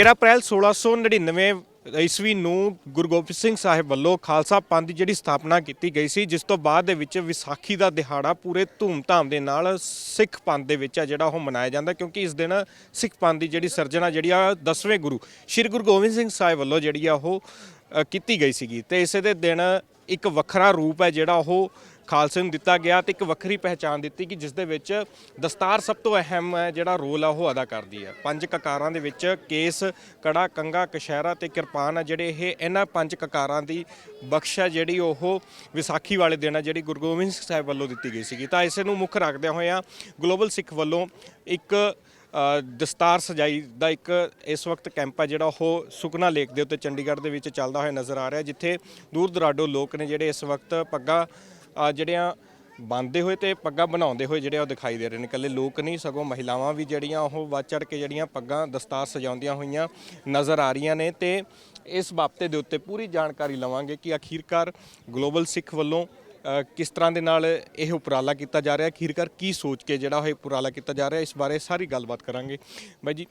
13 ਅਪ੍ਰੈਲ 1699 ਈਸਵੀ ਨੂੰ ਗੁਰੂ ਗੋਬਿੰਦ ਸਿੰਘ ਸਾਹਿਬ ਵੱਲੋਂ ਖਾਲਸਾ ਪੰਥ ਦੀ ਜਿਹੜੀ ਸਥਾਪਨਾ ਕੀਤੀ ਗਈ ਸੀ ਜਿਸ ਤੋਂ ਬਾਅਦ ਦੇ ਵਿੱਚ ਵਿਸਾਖੀ ਦਾ ਦਿਹਾੜਾ ਪੂਰੇ ਧੂਮਧਾਮ ਦੇ ਨਾਲ ਸਿੱਖ ਪੰਥ ਦੇ ਵਿੱਚ ਆ ਜਿਹੜਾ ਉਹ ਮਨਾਇਆ ਜਾਂਦਾ ਕਿਉਂਕਿ ਇਸ ਦਿਨ ਸਿੱਖ ਪੰਥ ਦੀ ਜਿਹੜੀ ਸਿਰਜਣਾ ਜਿਹੜੀ ਆ 10ਵੇਂ ਗੁਰੂ ਸ੍ਰੀ ਗੁਰੂ ਗੋਬਿੰਦ ਸਿੰਘ ਸਾਹਿਬ ਵੱਲੋਂ ਜਿਹੜੀ ਆ ਉਹ ਅ, ਕੀਤੀ ਗਈ ਸੀਗੀ। ਤੇ ਇਸੇ ਦੇ ਦਿਨ ਇੱਕ ਵੱਖਰਾ ਰੂਪ ਹੈ ਜਿਹੜਾ ਉਹ ਖਾਲਸੇ ਨੂੰ ਦਿੱਤਾ ਗਿਆ ਤੇ ਇੱਕ ਵੱਖਰੀ ਪਹਿਚਾਣ ਦਿੱਤੀ ਕਿ ਜਿਸ ਦੇ ਵਿੱਚ ਦਸਤਾਰ ਸਭ ਤੋਂ ਅਹਿਮ ਹੈ, ਜਿਹੜਾ ਰੋਲ ਆ, ਉਹ ਅਦਾ ਕਰਦੀ ਹੈ। ਪੰਜ ਕਕਾਰਾਂ ਦੇ ਵਿੱਚ ਕੇਸ, ਕੜਾ ਕੰਗਾ ਕਸ਼ਹਿਰਾ ਤੇ ਕਿਰਪਾਨ ਆ, ਜਿਹੜੇ ਇਹ ਇਹਨਾਂ ਪੰਜ ਕਕਾਰਾਂ ਦੀ ਬਖਸ਼ ਹੈ ਜਿਹੜੀ ਉਹ ਵਿਸਾਖੀ ਵਾਲੇ ਦਿਨ ਆ, ਜਿਹੜੀ ਗੁਰੂ ਗੋਬਿੰਦ ਸਿੰਘ ਸਾਹਿਬ ਵੱਲੋਂ ਦਿੱਤੀ ਗਈ ਸੀਗੀ। ਤਾਂ ਇਸੇ ਨੂੰ ਮੁੱਖ ਰੱਖਦਿਆਂ ਹੋਇਆਂ ਗਲੋਬਲ ਸਿੱਖ ਵੱਲੋਂ ਇੱਕ ਦਸਤਾਰ ਸਜਾਈ ਦਾ ਇੱਕ ਇਸ ਵਕਤ ਕੈਂਪ ਹੈ ਜਿਹੜਾ ਉਹ ਸੁਖਨਾ ਲੇਕ ਦੇ ਉੱਤੇ ਚੰਡੀਗੜ੍ਹ ਦੇ ਵਿੱਚ ਚੱਲਦਾ ਹੋਇਆ ਨਜ਼ਰ ਆ ਰਿਹਾ, ਜਿੱਥੇ ਦੂਰ ਦਰਾਡੋ ਲੋਕ ਨੇ ਜਿਹੜੇ ਇਸ ਵਕਤ ਪੱਗਾ ਅ, ਜਿਹੜੀਆਂ ਬੰਨਦੇ ਹੋਏ ਤੇ ਪੱਗਾਂ ਬਣਾਉਂਦੇ ਹੋਏ ਜਿਹੜੇ ਉਹ ਦਿਖਾਈ ਦੇ ਰਹੇ ਨੇ। ਇਕੱਲੇ ਲੋਕ ਨਹੀਂ ਸਗੋਂ ਮਹਿਲਾਵਾਂ ਵੀ ਜਿਹੜੀਆਂ ਉਹ ਵੱਧ ਚੜ ਕੇ ਜਿਹੜੀਆਂ ਪੱਗਾਂ ਦਸਤਾਰ ਸਜਾਉਂਦੀਆਂ ਹੋਈਆਂ ਨਜ਼ਰ ਆ ਰਹੀਆਂ ਨੇ ਤੇ ਇਸ ਬਾਬਤੇ ਦੇ ਉੱਤੇ ਪੂਰੀ ਜਾਣਕਾਰੀ ਲਵਾਂਗੇ ਕਿ ਆਖੀਰਕਾਰ ਗਲੋਬਲ ਸਿੱਖ ਵੱਲੋਂ ਕਿਸ ਤਰ੍ਹਾਂ ਦੇ ਨਾਲ ਇਹ ਉਪਰਾਲਾ ਕੀਤਾ ਜਾ ਰਿਹਾ ਅਖੀਰਕਾਰ ਕੀ ਸੋਚ ਕੇ ਜਿਹੜਾ ਇਹ ਉਪਰਾਲਾ ਕੀਤਾ ਜਾ ਰਿਹਾ ਇਸ ਬਾਰੇ ਸਾਰੀ ਗੱਲਬਾਤ ਕਰਾਂਗੇ। ਬਾਈ ਜੀ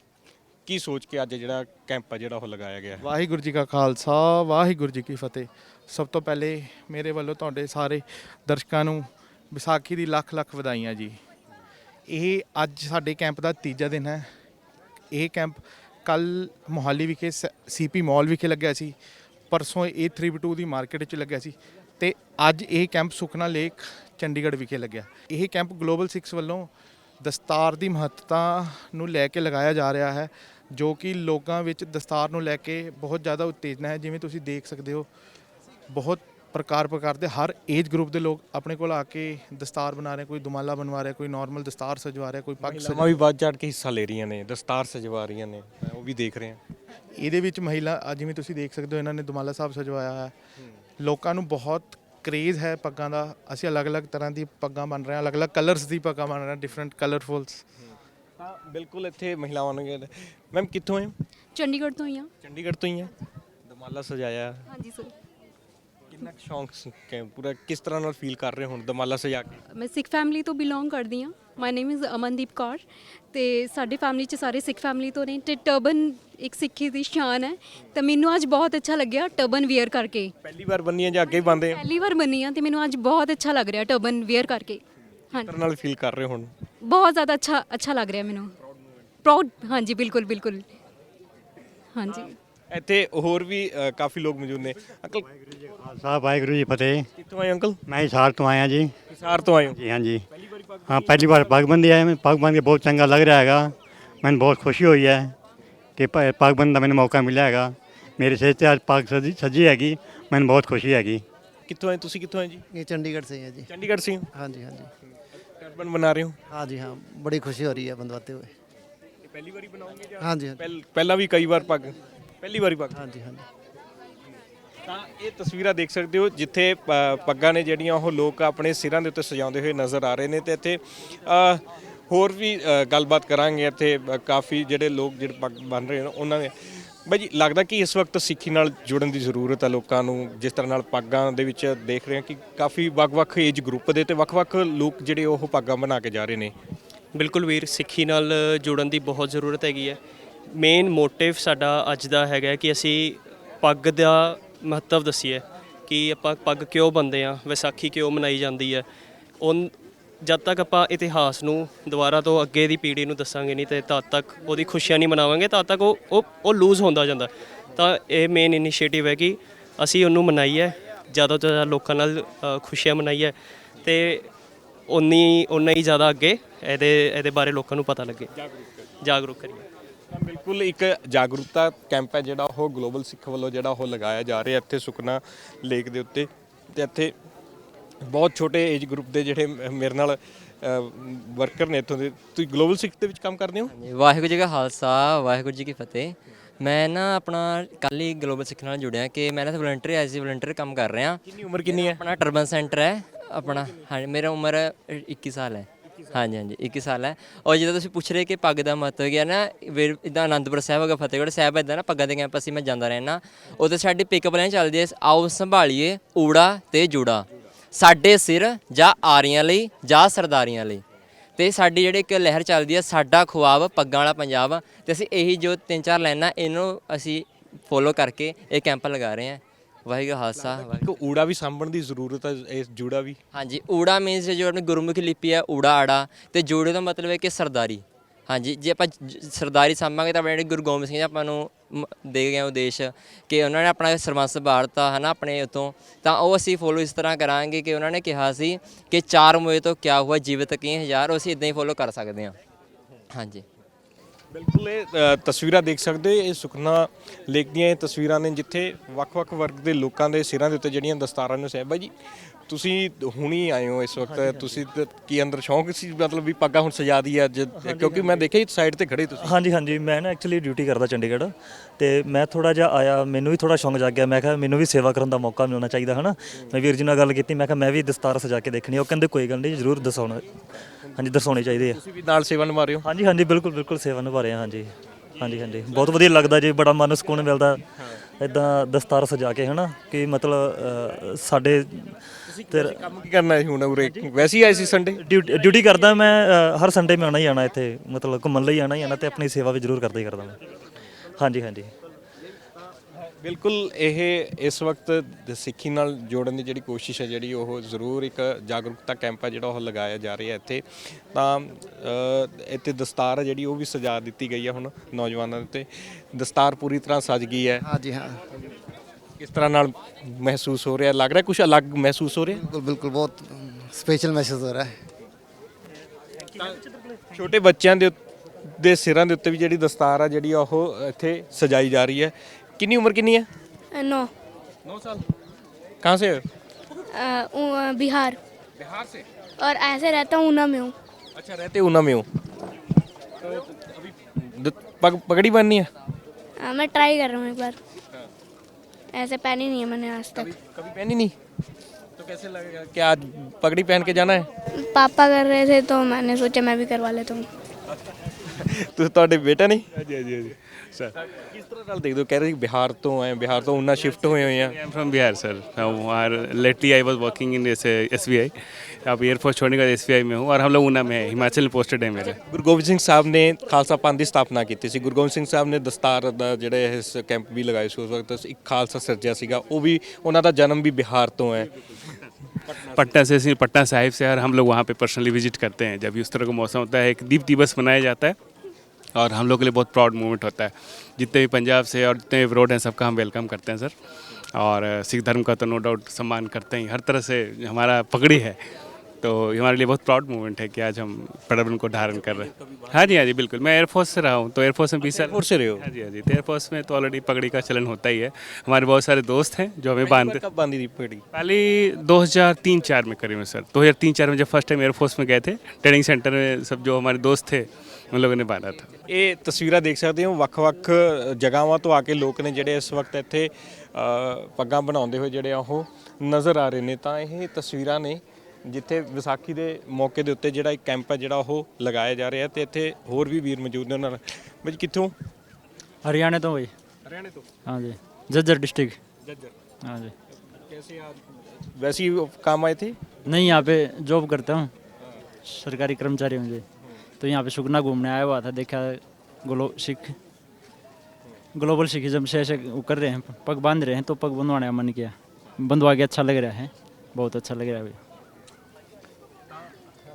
ਕੀ ਸੋਚ ਕੇ ਅੱਜ ਜਿਹੜਾ ਕੈਂਪ ਹੈ ਜਿਹੜਾ ਉਹ ਲਗਾਇਆ ਗਿਆ ਹੈ? ਵਾਹਿਗੁਰੂ ਜੀ ਕਾ ਖਾਲਸਾ ਵਾਹਿਗੁਰੂ ਜੀ ਕੀ ਫਤਿਹ। ਸਭ ਤੋਂ ਪਹਿਲੇ ਮੇਰੇ ਵੱਲੋਂ ਤੁਹਾਡੇ ਸਾਰੇ ਦਰਸ਼ਕਾਂ ਨੂੰ ਵਿਸਾਖੀ ਦੀ ਲੱਖ ਲੱਖ ਵਧਾਈਆਂ ਜੀ। ਇਹ ਅੱਜ ਸਾਡੇ ਕੈਂਪ ਦਾ ਤੀਜਾ ਦਿਨ ਹੈ। ਇਹ ਕੈਂਪ ਕੱਲ ਮੋਹਾਲੀ ਵਿਖੇ ਸੀਪੀ ਮਾਲ ਵਿਖੇ ਲੱਗਿਆ ਸੀ। ਪਰਸੋਂ ਇਹ 3B2 ਦੀ ਮਾਰਕੀਟ ਵਿੱਚ ਲੱਗਿਆ ਸੀ ਤੇ ਅੱਜ ਇਹ ਕੈਂਪ ਸੁਖਨਾ ਲੇਕ ਚੰਡੀਗੜ੍ਹ ਵਿਖੇ ਲੱਗਿਆ। ਇਹ ਕੈਂਪ ਗਲੋਬਲ 6 ਵੱਲੋਂ ਦਸਤਾਰ ਦੀ ਮਹੱਤਤਾ ਨੂੰ ਲੈ ਕੇ ਲਗਾਇਆ ਜਾ ਰਿਹਾ ਹੈ, ਜੋ ਕਿ ਲੋਕਾਂ ਵਿੱਚ ਦਸਤਾਰ ਨੂੰ ਲੈ ਕੇ ਬਹੁਤ ਜ਼ਿਆਦਾ ਉਤੇਜਨਾ ਹੈ, ਜਿਵੇਂ ਤੁਸੀਂ ਦੇਖ ਸਕਦੇ ਹੋ। ਬਹੁਤ ਪ੍ਰਕਾਰ ਪ੍ਰਕਾਰ ਦੇ ਹਰ ਏਜ ਗਰੁੱਪ ਦੇ ਲੋਕ ਆਪਣੇ ਕੋਲ ਆ ਕੇ ਦਸਤਾਰ ਬਣਾ ਰਹੇ ਕੋਈ ਦੁਮਾਲਾ ਬਣਵਾ ਰਿਹਾ ਕੋਈ ਨਾਰਮਲ ਦਸਤਾਰ ਸਜਵਾ ਰਿਹਾ ਕੋਈ ਪੱਗ ਸਜਵਾ ਮਹਿਲਾਵਾਂ ਵੀ ਵੱਧ ਚੜ ਕੇ ਹਿੱਸਾ ਲੈ ਰਹੀਆਂ ਨੇ ਦਸਤਾਰ ਸਜਵਾ ਰਹੀਆਂ ਨੇ ਮੈਂ ਉਹ ਵੀ ਦੇਖ ਰਿਹਾ। ਇਹਦੇ ਵਿੱਚ ਮਹਿਲਾ ਅੱਜ ਜਿਵੇਂ ਤੁਸੀਂ ਦੇਖ ਸਕਦੇ ਹੋ ਇਹਨਾਂ ਨੇ ਦੁਮਾਲਾ ਸਾਹਿਬ ਸਜਵਾਇਆ ਹੈ। ਲੋਕਾਂ ਨੂੰ ਬਹੁਤ ਕਰੇਜ਼ ਹੈ ਪੱਗਾਂ ਦਾ। ਅਸੀਂ ਅਲੱਗ-ਅਲੱਗ ਤਰ੍ਹਾਂ ਦੀ ਪੱਗਾਂ ਬਣ ਰਹੇ ਹਾਂ ਅਲੱਗ-ਅਲੱਗ ਕਲਰਸ ਦੀ ਪੱਗਾਂ ਬਣ ਰਹੇ ਹਾਂ ਡਿਫਰੈਂਟ ਕਲਰਫੁਲਸ ਤਾਂ ਬਿਲਕੁਲ ਇੱਥੇ ਮਹਿਲਾਵਾਂ ਨੂੰ ਮੈਮ ਕਿੱਥੋਂ ਹੈ? ਚੰਡੀਗੜ੍ਹ ਤੋਂ ਹੀ ਆ ਚੰਡੀਗੜ੍ਹ ਤੋਂ ਹੀ ਹੈ ਦਮਾਲਾ ਸਜਾਇਆ। ਹਾਂਜੀ ਸਰ। ਕਿੰਨਾ ਕੁ ਸ਼ੌਂਕ ਸੀ ਕਿ ਪੂਰਾ ਕਿਸ ਤਰ੍ਹਾਂ ਨਾਲ ਫੀਲ ਕਰ ਰਹੇ ਹੁਣ ਦਮਾਲਾ ਸਜਾ ਕੇ? ਮੈਂ ਸਿੱਖ ਫੈਮਿਲੀ ਤੋਂ ਬਿਲੋਂਗ ਕਰਦੀ ਹਾਂ। My name is Amandeep Kaur ਤੇ ਸਾਡੇ ਫੈਮਿਲੀ ਚ ਸਾਰੇ ਸਿੱਖ ਫੈਮਿਲੀ ਤੋਂ ਨੇ ਤੇ ਟਰਬਨ ਇੱਕ ਸਿੱਖੀ ਦੀ ਸ਼ਾਨ ਹੈ। ਤਾਂ ਮੈਨੂੰ ਅੱਜ ਬਹੁਤ ਅੱਛਾ ਲੱਗਿਆ ਟਰਬਨ ਵੇਅਰ ਕਰਕੇ। ਪਹਿਲੀ ਵਾਰ ਬੰਨੀ ਹੈ ਜਾਂ ਅੱਗੇ ਹੀ? ਬੰਦੇ ਪਹਿਲੀ ਵਾਰ ਆ ਤੇ ਮੈਨੂੰ ਅੱਜ ਬਹੁਤ ਅੱਛਾ ਲੱਗ ਰਿਹਾ ਟਰਬਨ ਵੇਅਰ ਕਰਕੇ। ਹਾਂਜੀ। ਤਰ੍ਹਾਂ ਨਾਲ ਫੀਲ ਕਰ ਰਹੇ ਹੁਣ? ਬਹੁਤ ਜ਼ਿਆਦਾ ਅੱਛਾ ਅੱਛਾ ਲੱਗ ਰਿਹਾ ਮੈਨੂੰ। ਪ੍ਰਾਊਡ ਹਾਂਜੀ ਬਿਲਕੁਲ ਬਿਲਕੁਲ। ਹਾਂਜੀ। ਇੱਥੇ ਹੋਰ ਵੀ ਅ, ਕਾਫੀ ਲੋਕ ਮੌਜੂਦ ਨੇ ਅੰਕਲ ਖਾਲਸਾ ਵਾਹਿਗੁਰੂ ਜੀ ਫਤਿਹ ਕਿੱਥੋਂ ਆਏ ਅੰਕਲ ਮੈਂ ਹਿਸਾਰ ਤੋਂ ਆਇਆ ਜੀ ਹਿਸਾਰ ਤੋਂ ਆਏ ਹੋ ਜੀ ਹਾਂਜੀ ਹਾਂ ਪਹਿਲੀ ਵਾਰ ਪੱਗ ਬੰਦੀ ਆਇਆ ਮੈਂ ਪੱਗ ਬੰਨ ਕੇ ਬਹੁਤ ਚੰਗਾ ਲੱਗ ਰਿਹਾ ਹੈਗਾ ਮੈਨੂੰ ਬਹੁਤ ਖੁਸ਼ੀ ਹੋਈ ਹੈ ਕਿ ਪ- ਪੱਗ ਬੰਨ੍ਹਣ ਦਾ ਮੈਨੂੰ ਮੌਕਾ ਮਿਲਿਆ ਹੈਗਾ ਮੇਰੇ ਸਿਰ ਤੇ ਅੱਜ ਪੱਗ ਸਜੀ ਸਜੀ ਹੈਗੀ ਮੈਨੂੰ ਬਹੁਤ ਖੁਸ਼ੀ ਹੈਗੀ ਕਿੱਥੋਂ ਆਏ ਤੁਸੀਂ ਕਿੱਥੋਂ ਆਏ ਜੀ ये चंडीगढ़ से ही है जी ਚੰਡੀਗੜ੍ਹ ਸੀ हाँ जी हाँ जी ਟਰਬਨ ਬਣਾ ਰਹੇ ਹੋ हाँ जी हाँ बड़ी खुशी हो रही है बंधवाते हुए ਇਹ ਪਹਿਲੀ ਵਾਰੀ ਬਣਾਉਂਗੇ ਜਾਂ हाँ जी हाँ जी ਪਹਿਲ- ਪਹਿਲਾਂ ਵੀ ਕਈ ਵਾਰ ਪੱਗ ਪਹਿਲੀ ਵਾਰੀ ਪੱਗ ਹਾਂਜੀ ਹਾਂਜੀ। ਤਾਂ ਇਹ ਤਸਵੀਰਾਂ ਦੇਖ ਸਕਦੇ ਹੋ ਜਿੱਥੇ ਪੱਗਾਂ ਨੇ ਜਿਹੜੀਆਂ ਉਹ ਲੋਕ ਆਪਣੇ ਸਿਰਾਂ ਦੇ ਉੱਤੇ ਸਜਾਉਂਦੇ ਹੋਏ ਨਜ਼ਰ ਆ ਰਹੇ ਨੇ ਤੇ ਇੱਥੇ ਹੋਰ ਵੀ ਗੱਲਬਾਤ ਕਰਾਂਗੇ ਇੱਥੇ ਕਾਫੀ ਜਿਹੜੇ ਲੋਕ ਜਿਹੜੇ ਪੱਗ ਬਣ ਰਹੇ ਨੇ ਉਹਨਾਂ ਦੇ। ਬਾਈ ਜੀ ਲੱਗਦਾ ਕਿ ਇਸ ਵਕਤ ਸਿੱਖੀ ਨਾਲ ਜੁੜਨ ਦੀ ਜ਼ਰੂਰਤ ਹੈ ਲੋਕਾਂ ਨੂੰ ਜਿਸ ਤਰ੍ਹਾਂ ਨਾਲ ਪੱਗਾਂ ਦੇ ਵਿੱਚ ਦੇਖ ਰਹੇ ਹਾਂ ਕਿ ਕਾਫੀ ਵੱਖ-ਵੱਖ ਏਜ ਗਰੁੱਪ ਦੇ ਤੇ ਵੱਖ-ਵੱਖ ਲੋਕ ਜਿਹੜੇ ਉਹ ਪੱਗਾਂ ਬਣਾ ਕੇ ਜਾ ਰਹੇ ਨੇ। ਬਿਲਕੁਲ ਵੀਰ ਸਿੱਖੀ ਨਾਲ ਜੁੜਨ ਦੀ ਬਹੁਤ ਜ਼ਰੂਰਤ ਹੈਗੀ ਹੈ। ਮੇਨ ਮੋਟਿਵ ਸਾਡਾ ਅੱਜ ਦਾ ਹੈਗਾ ਕਿ ਅਸੀਂ ਪੱਗ ਦਾ ਮਹੱਤਵ ਦਸੀਏ ਕਿ ਆਪਾਂ ਪੱਗ ਕਿਉਂ ਬੰਦੇ ਆ ਵਿਸਾਖੀ ਕਿਉਂ ਮਨਾਈ ਜਾਂਦੀ ਹੈ। ਉਨ ਜਦ ਤੱਕ ਆਪਾਂ ਇਤਿਹਾਸ ਨੂੰ ਦੁਬਾਰਾ ਤੋਂ ਅੱਗੇ ਦੀ ਪੀੜ੍ਹੀ ਨੂੰ ਦੱਸਾਂਗੇ ਨਹੀਂ ਤੇ ਤਦ ਤੱਕ ਉਹਦੀ ਖੁਸ਼ੀਆਂ ਨਹੀਂ ਮਨਾਵਾਂਗੇ ਤਦ ਤੱਕ ਉਹ ਉਹ ਉਹ ਲੂਜ਼ ਹੁੰਦਾ ਜਾਂਦਾ। ਤਾਂ ਇਹ ਮੇਨ ਇਨੀਸ਼ੀਏਟਿਵ ਹੈ ਕਿ ਅਸੀਂ ਉਹਨੂੰ ਮਨਾਈਏ ਜ਼ਿਆਦਾ ਤੋਂ ਜ਼ਿਆਦਾ ਲੋਕਾਂ ਨਾਲ ਅ, ਖੁਸ਼ੀਆਂ ਮਨਾਈਏ ਤੇ ਉਨੀ ਉਨਾ ਹੀ ਜ਼ਿਆਦਾ ਅੱਗੇ ਇਹਦੇ ਇਹਦੇ ਬਾਰੇ ਲੋਕਾਂ ਨੂੰ ਪਤਾ ਲੱਗੇ। ਜਾਗਰੂਕ ਕਰੀਏ। ਬਿਲਕੁਲ ਇੱਕ ਜਾਗਰੂਕਤਾ ਕੈਂਪ ਹੈ ਜਿਹੜਾ ਉਹ ਗਲੋਬਲ ਸਿੱਖ ਵੱਲੋਂ ਜਿਹੜਾ ਉਹ ਲਗਾਇਆ ਜਾ ਰਿਹਾ ਇੱਥੇ ਸੁਖਨਾ ਲੇਕ ਦੇ ਉੱਤੇ ਤੇ ਇੱਥੇ ਬਹੁਤ ਛੋਟੇ ਏਜ ਗਰੁੱਪ ਦੇ ਜਿਹੜੇ ਮੇਰੇ ਨਾਲ ਵਰਕਰ ਨੇ ਇੱਥੋਂ ਦੇ। ਤੁਸੀਂ ਗਲੋਬਲ ਸਿੱਖ ਦੇ ਵਿੱਚ ਕੰਮ ਕਰਦੇ ਹੋ? ਵਾਹਿਗੁਰੂ ਜੀ ਕਾ ਖਾਲਸਾ ਵਾਹਿਗੁਰੂ ਜੀ ਕੀ ਫਤਿਹ। ਮੈਂ ਨਾ ਆਪਣਾ ਕੱਲ ਹੀ ਗਲੋਬਲ ਸਿੱਖ ਨਾਲ ਜੁੜਿਆ ਕਿ ਮੈਂ ਨਾ ਵਲੰਟਰੀ ਐਜ਼ ਏ ਵਲੰਟਰ ਕੰਮ ਕਰ ਰਿਹਾ। ਕਿੰਨੀ ਉਮਰ ਕਿੰਨੀ ਹੈ? ਆਪਣਾ ਟਰਬਨ ਸੈਂਟਰ ਹੈ ਆਪਣਾ ਹਾਂਜੀ ਮੇਰਾ ਉਮਰ 21 ਸਾਲ ਹੈ। ਹਾਂਜੀ ਹਾਂਜੀ 21 ਸਾਲ ਹੈ। ਔਰ ਜਿੱਦਾਂ ਤੁਸੀਂ ਪੁੱਛ ਰਹੇ ਕਿ ਪੱਗ ਦਾ ਮਹੱਤਵ ਹੈ ਨਾ, ਵੀਰ ਇਦਾਂ ਆਨੰਦਪੁਰ ਸਾਹਿਬ ਹੋਗਾ, ਫਤਿਹਗੜ੍ਹ ਸਾਹਿਬ ਇਦਾਂ ਨਾ ਪੱਗਾਂ ਦੇ ਕੈਂਪ ਅਸੀਂ ਮੈਂ ਜਾਂਦਾ ਰਹਿਣਾ ਉਦੋਂ ਸਾਡੀ ਪਿਕਅਪ ਲਾਈਨ ਚੱਲਦੀ ਹੈ, ਆਓ ਸੰਭਾਲੀਏ ਊੜਾ ਤੇ ਜੂੜਾ। ਸਾਡੇ ਸਿਰ ਜਾਂ ਆਰੀਆਂ ਲਈ ਜਾਂ ਸਰਦਾਰੀਆਂ ਲਈ। ਤੇ ਸਾਡੀ ਜਿਹੜੀ ਇੱਕ ਲਹਿਰ ਚੱਲਦੀ ਹੈ, ਸਾਡਾ ਖੁਆਬ ਪੱਗਾਂ ਵਾਲਾ ਪੰਜਾਬ। ਤੇ ਅਸੀਂ ਇਹੀ ਜੋ ਤਿੰਨ ਚਾਰ ਲਾਈਨਾਂ, ਇਹਨੂੰ ਅਸੀਂ ਫੋਲੋ ਕਰਕੇ ਇਹ ਕੈਂਪ ਲਗਾ ਰਹੇ ਹਾਂ। ਵਾਹਿਗੁਰੂ ਹਾਸਾ ਵਾਹਿਗੁਰੂ ਇੱਕ ਊੜਾ ਵੀ ਸਾਂਭਣ ਦੀ ਜ਼ਰੂਰਤ ਹੈ ਇਸ ਜੂੜਾ ਵੀ। ਹਾਂਜੀ ਊੜਾ ਮੀਨਸ ਜੋ ਆਪਣੀ ਗੁਰਮੁਖੀ ਲਿਪੀ ਹੈ ਊੜਾ ਆੜਾ ਤੇ ਜੋੜੇ ਦਾ ਮਤਲਬ ਹੈ ਕਿ ਸਰਦਾਰੀ। ਹਾਂਜੀ ਜੇ ਆਪਾਂ ਜ- ਸਰਦਾਰੀ ਸਾਂਭਾਂਗੇ ਤਾਂ ਆਪਣੇ ਜਿਹੜੇ ਗੁਰੂ ਗੋਬਿੰਦ ਸਿੰਘ ਜੀ ਆਪਾਂ ਨੂੰ ਮ- ਦੇ ਗਏ ਉਦੇਸ਼ ਕਿ ਉਹਨਾਂ ਨੇ ਆਪਣਾ ਸਰਬੰਸ ਬਾੜਤਾ ਹੈ ਨਾ ਆਪਣੇ ਉਤੋਂ। ਤਾਂ ਉਹ ਅਸੀਂ ਫੋਲੋ ਇਸ ਤਰ੍ਹਾਂ ਕਰਾਂਗੇ ਕਿ ਉਹਨਾਂ ਨੇ ਕਿਹਾ ਸੀ ਕਿ ਚਾਰ ਮੋਏ ਤੋਂ ਕਿਆ ਹੁਆ ਜੀਵਤ ਕੀ ਹਜ਼ਾਰ ਉਹ ਅਸੀਂ ਇਦਾਂ ਹੀ ਫੋਲੋ ਕਰ ਸਕਦੇ ਹਾਂ। ਹਾਂਜੀ। ਬਿਲਕੁਲ ਇਹ ਅ, ਤਸਵੀਰਾਂ ਦੇਖ ਸਕਦੇ ਹੋ, ਇਹ ਸੁਖਨਾ ਲੇਕ ਦੀਆਂ ਇਹ ਤਸਵੀਰਾਂ ਨੇ ਜਿੱਥੇ ਵੱਖ-ਵੱਖ ਵਰਗ ਦੇ ਲੋਕਾਂ ਦੇ ਸਿਰਾਂ ਦੇ ਉੱਤੇ ਜਿਹੜੀਆਂ ਦਸਤਾਰਾਂ ਨੇ ਸਾਹਿਬਾ ਜੀ। ਤੁਸੀਂ ਹੁਣੀ ਆਏ ਹੋ ਇਸ ਵਕਤ ਤੁਸੀਂ ਤਾਂ ਕੀ ਅੰਦਰ ਸ਼ੌਂਕ ਸੀ? ਮਤਲਬ ਵੀ ਪੱਗਾਂ ਹੁਣ ਸਜਾ ਦੀ ਅੱਜ ਕਿਉਂਕਿ ਮੈਂ ਦੇਖਿਆ ਸਾਈਡ ਤੇ ਖੜੇ ਤੁਸੀਂ। ਹਾਂਜੀ ਹਾਂਜੀ ਮੈਂ ਨਾ ਐਕਚੁਅਲੀ ਡਿਊਟੀ ਕਰਦਾ ਚੰਡੀਗੜ੍ਹ ਤੇ ਮੈਂ ਥੋੜਾ ਜਿਹਾ ਆਇਆ ਮੈਨੂੰ ਵੀ ਥੋੜਾ ਸ਼ੌਂਕ ਜਾਗ ਗਿਆ ਮੈਂ ਕਿਹਾ ਮੈਨੂੰ ਵੀ ਸੇਵਾ ਕਰਨ ਦਾ ਮੌਕਾ ਮਿਲਣਾ ਚਾਹੀਦਾ ਹਨਾ? ਮੈਂ ਵੀਰ ਜੀ ਨਾਲ ਗੱਲ ਕੀਤੀ ਮੈਂ ਕਿਹਾ ਮੈਂ ਵੀ ਦਸਤਾਰ ਸਜਾ ਕੇ ਦੇਖਣੀ ਆ। ਉਹ ਕਹਿੰਦੇ ਕੋਈ ਗੱਲ ਨਹੀਂ ਜ਼ਰੂਰ ਦਸਾਉਣਾ। ਹਾਂਜੀ ਦਸਾਉਣੇ ਚਾਹੀਦੇ ਆ। ਤੁਸੀਂ ਵੀ ਨਾਲ ਸੇਵਾ ਨਿਭਾ ਰਹੇ ਹੋ? ਹਾਂਜੀ ਹਾਂਜੀ ਬਿਲਕੁਲ ਬਿਲਕੁਲ ਸੇਵਾ ਨਿਭਾ ਰਹੇ ਹਾਂ ਹਾਂਜੀ। ਹਾਂਜੀ ਹਾਂਜੀ। ਬਹੁਤ ਵਧੀਆ ਲੱਗਦਾ ਜੀ ਬੜਾ ਮਨ ਨੂੰ ਸਕੂਨ ਮਿਲਦਾ। ਇਦਾਂ ਦਸਤਾਰ ਸਜਾ ਕੇ ਹਨਾ ਕਿ ਮਤਲਬ ਅ, ਸਾਡੇ ਤੇ ਕੰਮ ਕੀ ਕਰਨਾ ਹੈ ਹੁਣ ਉਰੇ? ਵੈਸੇ ਹੀ ਆਏ ਸੀ ਸੰਡੇ ਡਿਊਟੀ ਡਿਊਟੀ ਕਰਦਾ ਮੈਂ ਅ, ਹਰ ਸੰਡੇ ਮੈਂ ਆਉਣਾ ਹੀ ਆਉਣਾ ਇੱਥੇ। ਮਤਲਬ ਘੁੰਮਣ ਲਈ ਆਉਣਾ ਹੀ ਆਉਣਾ ਤੇ ਆਪਣੀ ਸੇਵਾ ਵੀ ਜ਼ਰੂਰ ਕਰਦਾ ਹੀ ਕਰਦਾ ਮੈਂ। ਹਾਂਜੀ ਹਾਂਜੀ। ਬਿਲਕੁਲ ਇਹ ਇਸ ਵਕਤ ਸਿੱਖੀ ਨਾਲ ਜੋੜਨ ਦੀ ਜਿਹੜੀ ਕੋਸ਼ਿਸ਼ ਹੈ ਜਿਹੜੀ ਉਹ ਜ਼ਰੂਰ ਇੱਕ ਜਾਗਰੂਕਤਾ ਕੈਂਪ ਹੈ ਜਿਹੜਾ ਉਹ ਲਗਾਇਆ ਜਾ ਰਿਹਾ ਇੱਥੇ। ਤਾਂ ਇੱਥੇ ਦਸਤਾਰ ਹੈ ਜਿਹੜੀ ਉਹ ਵੀ ਸਜਾ ਦਿੱਤੀ ਗਈ ਹੈ ਹੁਣ ਨੌਜਵਾਨਾਂ ਦੇ ਉੱਤੇ ਦਸਤਾਰ ਪੂਰੀ ਤਰ੍ਹਾਂ ਸਜ ਗਈ ਹੈ। ਹਾਂਜੀ ਹਾਂ। ਕਿਸ ਤਰ੍ਹਾਂ ਨਾਲ ਮਹਿਸੂਸ ਹੋ ਰਿਹਾ? ਲੱਗ ਰਿਹਾ ਕੁਝ ਅਲੱਗ ਮਹਿਸੂਸ ਹੋ ਰਿਹਾ? ਬਿਲਕੁਲ ਬਿਲਕੁਲ ਬਹੁਤ ਸਪੈਸ਼ਲ ਮਹਿਸੂਸ ਹੋ ਰਿਹਾ ਹੈ। ਛੋਟੇ ਬੱਚਿਆਂ ਦੇ ਦੇ ਸਿਰਾਂ ਦੇ ਉੱਤੇ ਵੀ ਜਿਹੜੀ ਦਸਤਾਰ ਆ ਜਿਹੜੀ ਉਹ ਇੱਥੇ ਸਜਾਈ ਜਾ ਰਹੀ ਹੈ। कितनी उम्र कितनी है? नौ। नौ साल। कहाँ से हो? बिहार। बिहार से? और ऐसे रहता हूँ ऊना में हूँ। अच्छा रहते ऊना में हूँ। तो पग, पगड़ी बननी है? आ, मैं ट्राई कर रहा हूँ एक बार। अच्छा। ऐसे पहनी नहीं है मैंने आज तक। कभी पहनी नहीं? तो कैसे लगेगा क्या आज पगड़ी पहन के जाना है? पापा कर रहे थे तो मैंने सोचा मैं भी करवा लेता हूँ। अच्छा। तो ਤੁਹਾਡੇ ਬੇਟਾ ਨਹੀਂ ਹਾਂਜੀ ਹਾਂਜੀ ਹਾਂਜੀ ਸਰ ਕਿਸ ਤਰ੍ਹਾਂ ਨਾਲ ਦੇਖਦੇ ਹੋ ਕਹਿ ਰਹੇ ਬਿਹਾਰ ਤੋਂ ਆਏ ਬਿਹਾਰ ਤੋਂ ਉਨਾ ਸ਼ਿਫਟ ਹੋਏ ਹੋਏ ਆ I am from Bihar sir वहाँ lately I was working in S B I अब एयरफोर्स छोड़ने के बाद एस बी आई में हूँ और हम लोग ऊना में है हिमाचल में पोस्टेड है मेरे ਗੁਰੂ ਗੋਬਿੰਦ ਸਿੰਘ ਸਾਹਿਬ ਨੇ ਖਾਲਸਾ ਪੰਥ ਦੀ ਸਥਾਪਨਾ ਕੀਤੀ ਸੀ ਗੁਰੂ ਗੋਬਿੰਦ ਸਿੰਘ ਸਾਹਿਬ ਨੇ ਦਸਤਾਰ ਦਾ ਜਿਹੜੇ ਇਸ ਕੈਂਪ ਵੀ ਲਗਾਏ ਸੀ ਉਸ ਵਕਤ ਇੱਕ ਖਾਲਸਾ ਸਿਰਜਿਆ ਸੀਗਾ ਉਹ ਵੀ ਉਹਨਾਂ ਦਾ ਜਨਮ ਵੀ ਬਿਹਾਰ ਤੋਂ ਹੈ पटना से सिर्फ पटना साहिब से और हम लोग वहाँ पे पर्सनली विजिट करते हैं जब भी उस तरह का मौसम होता है एक दीप दिवस मनाया जाता है और हम लोग के लिए बहुत प्राउड मोमेंट होता है। जितने भी पंजाब से और जितने भी रोड हैं सबका हम वेलकम करते हैं सर और सिख धर्म का तो नो डाउट सम्मान करते हैं। हर तरह से हमारा पगड़ी है। तो ये हमारे लिए बहुत प्राउड मोमेंट है कि आज हम पर्यावरण को धारण कर रहे हैं। हाँ जी हाँ जी बिल्कुल। मैं एयरफोर्स से रहा हूँ तो एयरफोर्स में बीस साल एयरफोर्स से रहे हो? हाँ जी हाँ जी। तो एयरफोर्स में तो ऑलरेडी पगड़ी का चलन होता ही है। हमारे बहुत सारे दोस्त हैं जो हमें बांधते कब बांधी थी पगड़ी? पहले 2003-4 में करी मैं सर 2003-4 में जब फ़र्स्ट टाइम एयरफोर्स में गए थे ट्रेनिंग सेंटर में सब जो हमारे दोस्त थे उन लोगों ने बांधा था ਇਹ ਤਸਵੀਰਾਂ ਦੇਖ ਸਕਦੇ ਹੋ ਵੱਖ-ਵੱਖ ਜਗ੍ਹਾਵਾਂ ਤੋਂ ਆ ਕੇ ਲੋਕ ਨੇ ਜਿਹੜੇ ਇਸ ਵਕਤ ਇੱਥੇ ਅ, ਪੱਗਾਂ ਬਣਾਉਂਦੇ ਹੋਏ ਜਿਹੜੇ ਆ ਉਹ ਨਜ਼ਰ ਆ ਰਹੇ ਨੇ ਤਾਂ ਇਹ ਤਸਵੀਰਾਂ ਨੇ ਜਿੱਥੇ ਵਿਸਾਖੀ ਦੇ ਮੌਕੇ ਦੇ ਉੱਤੇ ਜਿਹੜਾ ਇੱਕ ਕੈਂਪ ਹੈ ਜਿਹੜਾ ਉਹ ਲਗਾਇਆ ਜਾ ਰਿਹਾ ਤੇ ਇੱਥੇ ਹੋਰ ਵੀ ਵੀਰ ਮੌਜੂਦ ਨੇ ਉਹਨਾਂ ਨਾਲ ਬਈ ਕਿੱਥੋਂ हरियाणा तो भाई ਹਰਿਆਣੇ ਤੋਂ हाँ जी जज्जर डिस्ट्रिक्ट जज्जर हाँ जी कैसे आज वैसे ही काम आए थे नहीं यहाँ पे जॉब करता हूँ सरकारी कर्मचारी हूँ जी तो यहाँ पे सुखना घूमने आया हुआ था देखा ग्लो सिख ग्लोबल सिखिज्म से ऐसे वो कर रहे हैं पग बांध रहे हैं तो पग बंधवाने का मन किया बंधवा के अच्छा लग रहा है बहुत अच्छा लग रहा है अभी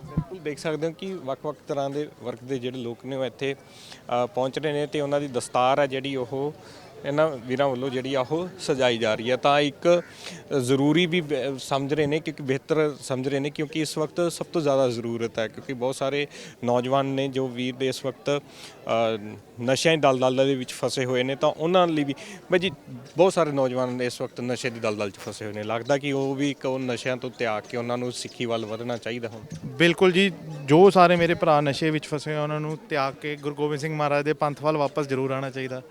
ਬਿਲਕੁਲ ਦੇਖ ਸਕਦੇ ਹੋ ਕਿ ਵੱਖ-ਵੱਖ ਤਰ੍ਹਾਂ ਦੇ ਵਰਗ ਦੇ ਜਿਹੜੇ ਲੋਕ ਨੇ ਉਹ ਇੱਥੇ ਅ, ਪਹੁੰਚ ਰਹੇ ਨੇ ਤੇ ਉਹਨਾਂ ਦੀ ਦਸਤਾਰ ਹੈ ਜਿਹੜੀ ਉਹ ਇਹਨਾਂ ਵੀਰਾਂ ਵੱਲੋਂ ਜਿਹੜੀ ਆ ਉਹ ਸਜਾਈ ਜਾ ਰਹੀ ਹੈ। ਤਾਂ ਇੱਕ ਜ਼ਰੂਰੀ ਵੀ ਸਮਝ ਰਹੇ ਨੇ ਕਿਉਂਕਿ ਬਿਹਤਰ ਸਮਝ ਰਹੇ ਨੇ ਕਿਉਂਕਿ ਇਸ ਵਕਤ ਸਭ ਤੋਂ ਜ਼ਿਆਦਾ ਜ਼ਰੂਰਤ ਹੈ ਕਿਉਂਕਿ ਬਹੁਤ ਸਾਰੇ ਨੌਜਵਾਨ ਨੇ ਜੋ ਵੀਰ ਦੇ ਇਸ ਵਕਤ ਨਸ਼ਿਆਂ ਦੀ ਦਲਦਲ ਦੇ ਵਿੱਚ ਫਸੇ ਹੋਏ ਨੇ ਤਾਂ ਉਹਨਾਂ ਲਈ ਵੀ, ਬਈ ਜੀ, ਬਹੁਤ ਸਾਰੇ ਨੌਜਵਾਨ ਇਸ ਵਕਤ ਨਸ਼ੇ ਦੀ ਦਲਦਲ 'ਚ ਫਸੇ ਹੋਏ ਨੇ। ਲੱਗਦਾ ਕਿ ਉਹ ਵੀ ਇੱਕ ਉਹ ਨਸ਼ਿਆਂ ਤੋਂ ਤਿਆਗ ਕੇ ਉਹਨਾਂ ਨੂੰ ਸਿੱਖੀ ਵੱਲ ਵਧਣਾ ਚਾਹੀਦਾ ਹੁਣ। ਬਿਲਕੁਲ ਜੀ, ਜੋ ਸਾਰੇ ਮੇਰੇ ਭਰਾ ਨਸ਼ੇ ਵਿੱਚ ਫਸੇ ਹੋਏ ਉਹਨਾਂ ਨੂੰ ਤਿਆਗ ਕੇ ਗੁਰੂ ਗੋਬਿੰਦ ਸਿੰਘ ਮਹਾਰਾਜ ਦੇ ਪੰਥ ਵੱਲ ਵਾਪਸ ਜ਼ਰੂਰ ਆਉਣਾ ਚਾਹੀਦਾ।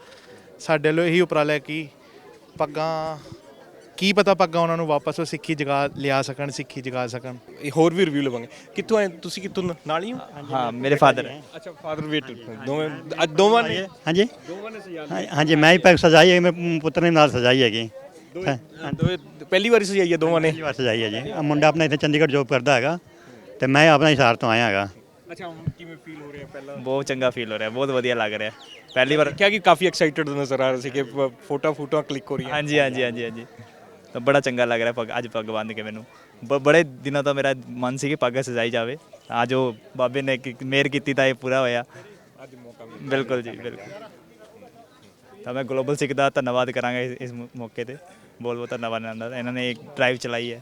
ਸਾਡੇ ਵੱਲੋਂ ਇਹੀ ਉਪਰਾਲਾ ਹੈ ਕਿ ਪੱਗਾਂ ਕੀ ਪਤਾ ਪੱਗਾਂ ਉਹਨਾਂ ਨੂੰ ਵਾਪਸ ਉਹ ਸਿੱਖੀ ਜਗਾ ਲਿਆ ਸਕਣ ਸਿੱਖੀ ਜਗਾ ਸਕਣ। ਇਹ ਹੋਰ ਵੀ ਰਿਵਿਊ ਲਵਾਂਗੇ। ਕਿੱਥੋਂ ਆਏ? ਤੁਸੀਂ ਕਿੱਥੋਂ ਨਾਲ ਹੀ ਹੋ? ਹਾਂ ਮੇਰੇ ਫਾਦਰ ਹੈ। ਅੱਛਾ ਫਾਦਰ ਵੇਟ ਦੋਵੇਂ ਅੱਜ ਦੋਵਾਂ ਨੇ? ਹਾਂਜੀ। ਦੋਵਾਂ ਨੇ ਸਜਾ ਲਈ ਹਾਂਜੀ ਮੈਂ ਹੀ ਪੈਕ ਸਜਾਈ ਹੈ ਮੇਰੇ ਪੁੱਤਰ ਨੇ ਨਾਲ ਸਜਾਈ ਹੈਗੀ। ਦੋਵੇਂ ਪਹਿਲੀ ਵਾਰੀ ਸਜਾਈ ਹੈ ਦੋਵਾਂ ਨੇ? ਪਹਿਲੀ ਵਾਰ ਸਜਾਈ ਹੈ ਜੀ। ਮੁੰਡਾ ਆਪਣਾ ਇੱਥੇ ਚੰਡੀਗੜ੍ਹ ਜੋਬ ਕਰਦਾ ਹੈਗਾ ਤੇ ਮੈਂ ਆਪਣਾ ਇਸ਼ਾਰ ਤੋਂ ਆਇਆ ਹੈਗਾ। ਅੱਛਾ ਹੁਣ ਕਿਵੇਂ ਫੀਲ ਹੋ ਰਿਹਾ ਪਹਿਲਾਂ? ਬਹੁਤ ਚੰਗਾ ਫੀਲ ਹੋ ਰਿਹਾ ਬਹੁਤ ਵਧੀਆ ਲੱਗ ਰਿਹਾ। ਪਹਿਲੀ ਵਾਰ ਕਿਹਾ ਕਿ ਕਾਫੀ ਐਕਸਾਈਟਡ ਨਜ਼ਰ ਆ ਰਹੇ ਸੀ ਕਿ ਫੋਟੋ ਫੋਟੋ ਕਲਿੱਕ ਹੋ ਰਹੀਆਂ। ਹਾਂਜੀ ਹਾਂਜੀ ਹਾਂਜੀ ਹਾਂਜੀ। ਤਾਂ ਬੜਾ ਚੰਗਾ ਲੱਗ ਰਿਹਾ ਪੱਗ ਅੱਜ ਪੱਗ ਬੰਨ੍ਹ ਕੇ ਮੈਨੂੰ ਬੜੇ ਦਿਨਾਂ ਤੋਂ ਮੇਰਾ ਮਨ ਸੀ ਕਿ ਪੱਗ ਸਜਾਈ ਜਾਵੇ। ਅੱਜ ਉਹ ਬਾਬੇ ਨੇ ਮਿਹਰ ਕੀਤੀ ਤਾਂ ਇਹ ਪੂਰਾ ਹੋਇਆ। ਅੱਜ ਮੌਕਾ ਬਿਲਕੁਲ ਜੀ ਬਿਲਕੁਲ। ਤਾਂ ਮੈਂ ਗਲੋਬਲ ਸਿੱਖ ਦਾ ਧੰਨਵਾਦ ਕਰਾਂਗਾ ਇਸ- ਮੌਕੇ ਤੇ। ਬਹੁਤ ਬਹੁਤ ਧੰਨਵਾਦ ਇਹਨਾਂ ਨੇ ਇੱਕ ਡਰਾਈਵ ਚਲਾਈ ਹੈ।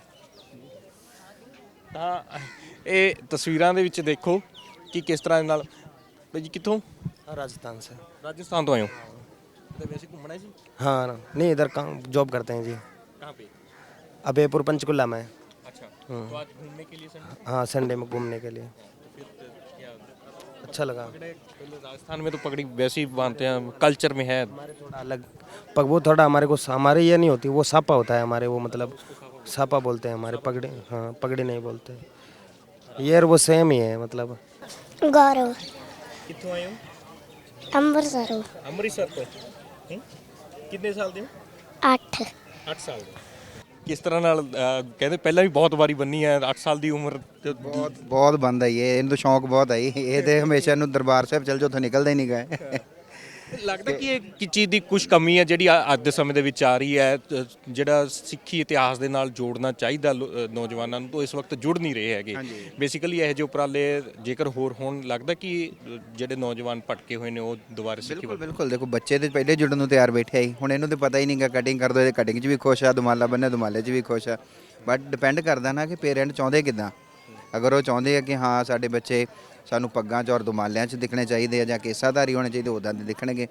ਤਾਂ ਇਹ ਤਸਵੀਰਾਂ ਦੇ ਵਿੱਚ ਦੇਖੋ ਕਿ ਕਿਸ ਤਰ੍ਹਾਂ ਦੇ ਨਾਲ ਭਾਈ ਜੀ ਕਿੱਥੋਂ राजस्थान से ਰਾਜਸਥਾਨ ਤੋਂ ਆਏ ਹੋ ਤੇ ਵੈਸੇ ਘੁੰਮਣਾ ਜੀ हाँ नहीं इधर काम जॉब करते हैं जी ਕਹਾਂ पे अभयपुर पंचकुला में अच्छा तो आज घूमने के लिए संडे हाँ संडे में घूमने के लिए फिर तो क्या अच्छा लगा पगड़े पहले राजस्थान में तो पगड़ी वैसे ही बांधते हैं कल्चर में है हमारे थोड़ा अलग पग वो थोड़ा हमारे को हमारे ये नहीं होती वो सापा होता है हमारे वो मतलब सापा बोलते हैं हमारे पगड़े हाँ पगड़ी नहीं बोलते ये और वो सेम ही है मतलब गौरव कितों आए हो ਅੰਮ੍ਰਿਤਸਰ ਅੰਮ੍ਰਿਤਸਰ ਤੋਂ ਹੂੰ? ਕਿੰਨੇ ਸਾਲ ਦੇ ਹੋ ਅੱਠ 8 ਸਾਲ ਦੇ ਕਿਸ ਤਰ੍ਹਾਂ ਨਾਲ ਅਹ, ਕਹਿੰਦੇ ਪਹਿਲਾਂ ਵੀ ਬਹੁਤ ਵਾਰੀ ਬੰਨੀ ਹੈ 8 ਸਾਲ ਦੀ ਉਮਰ ਤੇ ਬਹੁਤ ਬਹੁਤ ਬੰਦਾ ਹੀ ਇਹ ਇਹਨੂੰ ਤਾਂ ਸ਼ੌਂਕ ਬਹੁਤ ਹੈ ਇਹ ਤੇ ਹਮੇਸ਼ਾ ਨੂੰ ਦਰਬਾਰ ਸਾਹਿਬ ਚੱਲ ਜਾਓ ਉੱਥੋਂ ਨਿਕਲਦੇ ਹੀ ਨਹੀਂ ਗਏ ਲੱਗਦਾ ਕਿ ਇਹ ਕੀ ਚੀਜ਼ ਦੀ ਕੁਝ ਕਮੀ ਹੈ ਜਿਹੜੀ ਅੱਜ ਦੇ ਸਮੇਂ ਦੇ ਵਿੱਚ ਆ ਰਹੀ ਹੈ ਅ, ਜਿਹੜਾ ਸਿੱਖੀ ਇਤਿਹਾਸ ਦੇ ਨਾਲ ਜੋੜਨਾ ਚਾਹੀਦਾ ਲੋ- ਅ, ਨੌਜਵਾਨਾਂ ਨੂੰ ਤੋਂ ਇਸ ਵਕਤ ਜੁੜ ਨਹੀਂ ਰਹੇ ਹੈਗੇ। ਬੇਸਿਕਲੀ ਇਹ ਜਿਹੇ ਉਪਰਾਲੇ ਜੇਕਰ ਹੋਰ ਹੋਣ ਲੱਗਦਾ ਕਿ ਅ, ਜਿਹੜੇ ਨੌਜਵਾਨ ਭਟਕੇ ਹੋਏ ਨੇ ਉਹ ਦੁਬਾਰਾ ਸਿੱਖੀ ਬਿਲਕੁਲ ਬਿਲਕੁਲ। ਦੇਖੋ ਬੱਚੇ ਤੇ ਪਹਿਲੇ ਜੁੜਨ ਨੂੰ ਤਿਆਰ ਬੈਠੇ ਆਈ ਹੁਣ ਇਹਨੂੰ ਤੇ ਪਤਾ ਹੀ ਨਹੀਂਗਾ ਕਟਿੰਗ ਕਰ ਦੋ ਇਹ ਕਟਿੰਗ 'ਚ ਵੀ ਖੁਸ਼ ਆ ਦੁਮਾਲਾ ਬੰਨੇ ਦੁਮਾਲੇ 'ਚ ਵੀ ਖੁਸ਼ ਆ। ਬਟ ਡਿਪੈਂਡ ਕਰਦਾ ਨਾ ਕਿ ਪੇਰੈਂਟ ਚਾਹੁੰਦੇ ਕਿਦਾਂ। ਅਗਰ ਉਹ ਚਾਹੁੰਦੇ ਆ ਕਿ ਹਾਂ ਸਾਡੇ ਬੱਚੇ ਸਾਨੂੰ ਪੱਗਾਂ 'ਚ ਔਰ ਦੁਮਾਲਿਆਂ 'ਚ ਦਿਖਣੇ ਚਾਹੀਦੇ ਆ ਜਾਂ ਕੇਸਾਧਾਰੀ ਹੋਣੇ ਚਾਹੀਦੇ ਉਦਾਂ ਦੇ ਦਿਖਣਗੇ।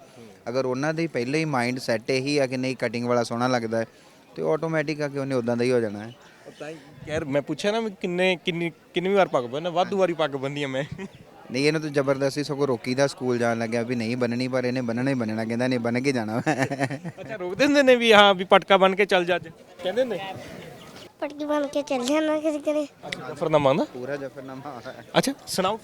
ਅਗਰ ਉਹਨਾਂ ਦੇ ਪਹਿਲੇ ਹੀ ਮਾਈਂਡ ਸੈੱਟ ਇਹੀ ਆ ਕਿ ਨਹੀਂ ਕਟਿੰਗ ਵਾਲਾ ਸੋਹਣਾ ਲੱਗਦਾ ਹੈ ਤੇ ਆਟੋਮੈਟਿਕ ਆ ਕਿ ਉਹਨੇ ਉਦਾਂ ਦਾ ਹੀ ਹੋ ਜਾਣਾ ਹੈ। ਯਾਰ ਮੈਂ ਪੁੱਛਿਆ ਨਾ ਵੀ ਕਿੰਨੇ ਕਿੰਨੀ ਕਿੰਨੀ ਵਾਰ ਪੱਗ ਬੰਨਾ ਵਾਧੂ ਵਾਰੀ ਪੱਗ ਬੰਦੀ ਆ ਮੈਂ। ਨਹੀਂ ਇਹਨੂੰ ਤਾਂ ਜ਼ਬਰਦਸਤੀ ਸਗੋਂ ਰੋਕੀਦਾ ਸਕੂਲ ਜਾਣ ਲੱਗਿਆ ਵੀ ਨਹੀਂ ਬੰਨਣੀ ਪਰ ਇਹਨੇ ਬੰਨਣਾ ਹੀ ਬੰਨਣਾ ਕਹਿੰਦਾ ਨਹੀਂ ਬੰਨ ਕੇ ਜਾਣਾ ਅੱਛਾ ਰੋਕਦੇ ਹੁੰਦੇ ਨੇ ਵੀ ਹਾਂ ਵੀ ਪਟਕਾ ਬਣ ਕੇ ਚੱਲ ਜਾ ਅੱਜ। ਕਹਿੰਦੇ ਨੇ? ਪਟਕੀ ਬਣ ਕੇ ਚੱਲ ਜਾਣਾ ਕਿਸੇ ਕਰੇ ਜਫਰਨਾਮਾ ਆਉਂਦਾ ਪੂਰਾ ਜਫਰਨਾਮਾ ਅੱਛਾ ਸੁਣਾਓ।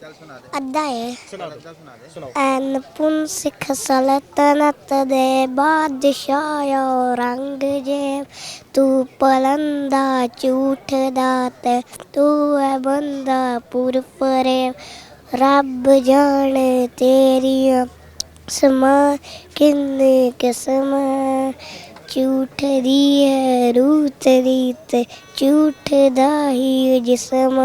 ਅੱਧਾ ਹੈ ਸੁਣਾ ਦੇ ਸੁਣਾਓ। ਐਨ ਪੁਨ ਸਿੱਖ ਸਲਤਨਤ ਦੇ ਬਾਦਸ਼ਾਹੋ ਰੰਗ ਜੇ। ਤੂੰ ਪਲੰਦਾ ਝੂਠ ਦਾ ਤੇ ਤੂੰ ਹੈ ਬੰਦਾ ਪੁਰਫਰੇ। ਰੱਬ ਜਾਣੇ ਤੇਰੀਆਂ ਸਮਾ ਕਿੰਨੇ ਕਿਸਮ। ਝੂਠ ਦੀ ਹੈ ਰੂਤ ਰੀਤ ਝੂਠ ਦਾ ਹੀ ਜਿਸਮ